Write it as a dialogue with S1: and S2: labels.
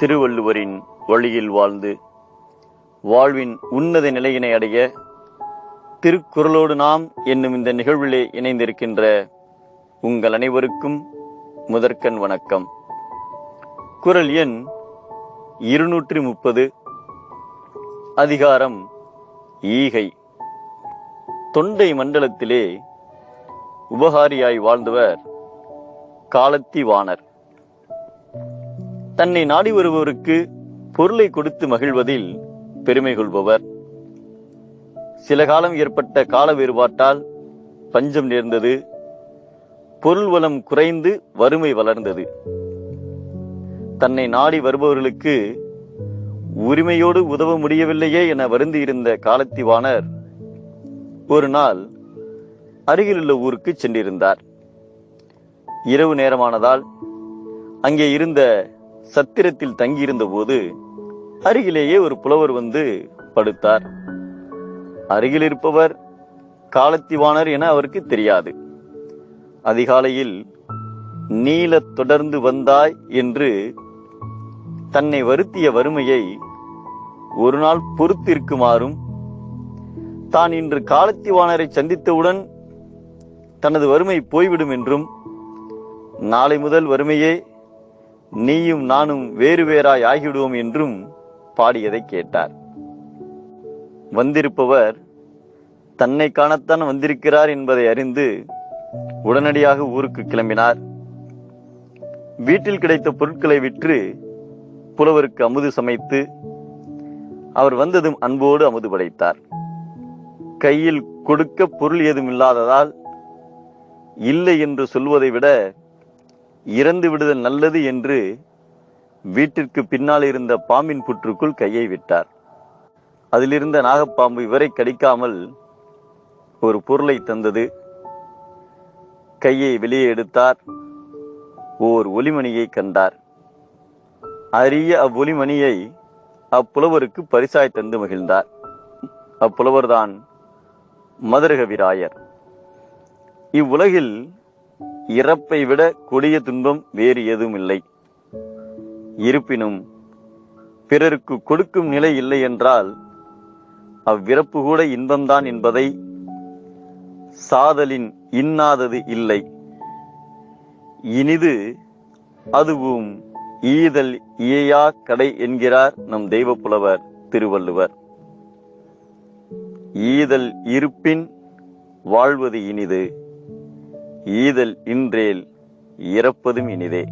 S1: திருவள்ளுவரின் வழியில் வாழ்ந்து வாழ்வின் உன்னத நிலையினை அடைய திருக்குறளோடு நாம் என்னும் இந்த நிகழ்விலே இணைந்திருக்கின்ற உங்கள் அனைவருக்கும் முதற்கண் வணக்கம். குரல் எண் இருநூற்றி முப்பது அதிகாரம் ஈகை. தொண்டை மண்டலத்திலே உபகாரியாய் வாழ்ந்தவர் காலத்தி வாணர் தன்னை நாடி வருபவருக்கு பொருளை கொடுத்து மகிழ்வதில் பெருமை கொள்பவர். சில காலம் ஏற்பட்ட கால வேறுபாட்டால் பஞ்சம் நேர்ந்தது. பொருள் வளம் குறைந்து வறுமை வளர்ந்தது. தன்னை நாடி வருபவர்களுக்கு உரிமையோடு உதவ முடியவில்லையே என வருந்தியிருந்த காலத்திவானர் ஒரு நாள் அருகிலுள்ள ஊருக்கு சென்றிருந்தார். இரவு நேரமானதால் அங்கே இருந்த சத்திரத்தில் தங்கியிருந்த போது அருகிலேயே ஒரு புலவர் வந்து படுத்தார். அருகில் இருப்பவர் காலத்திவாணர் என அவருக்கு தெரியாது. அதிகாலையில் நீலத் தொடர்ந்து வந்தாய் என்று தன்னை வருத்திய வறுமையை ஒரு நாள் பொறுத்திருக்குமாறும் தான் இன்று காலத்திவாணரை சந்தித்தவுடன் தனது வறுமை போய்விடும் என்றும் நாளை முதல் வறுமையே நீயும் நானும் வேறு வேறாய் ஆகிவிடுவோம் என்றும் பாடியதை கேட்டார். வந்திருப்பவர் தன்னை காணத்தான் வந்திருக்கிறார் என்பதை அறிந்து உடனடியாக ஊருக்கு கிளம்பினார். வீட்டில் கிடைத்த பொருட்களை விற்று புலவருக்கு அமுது சமைத்து அவர் வந்ததும் அன்போடு அமுது படைத்தார். கையில் கொடுக்க பொருள் ஏதும் இல்லாததால் இல்லை என்று சொல்வதை விட இறந்து விடுதல் நல்லது என்று வீட்டிற்கு பின்னால் இருந்த பாம்பின் புற்றுக்குள் கையை விட்டார். அதிலிருந்த நாகப்பாம்பு இவரை கடிக்காமல் ஒரு பொருளை தந்தது. கையை வெளியே எடுத்தார். ஓர் ஒளிமணியை கண்டார். அரிய அவ்வொலிமணியை அப்புலவருக்கு பரிசாய் தந்து மகிழ்ந்தார். அப்புலவர்தான் மதுரகவிராயர். இவ்வுலகில் இறப்பை விட கொடிய துன்பம் வேறு எதுவும் இல்லை. இருப்பினும் பிறருக்கு கொடுக்கும் நிலை இல்லை என்றால் அவ்விறப்பு கூட இன்பம்தான் என்பதை சாதலின் இன்னாதது இல்லை. இனிது அதுவும் ஈதல் இயையா கடை என்கிறார் நம் தெய்வ புலவர் திருவள்ளுவர். ஈதல் இருப்பின் வாழ்வது இனிது. ஈதல் இன்றேல் இறப்பதும் இனிதே.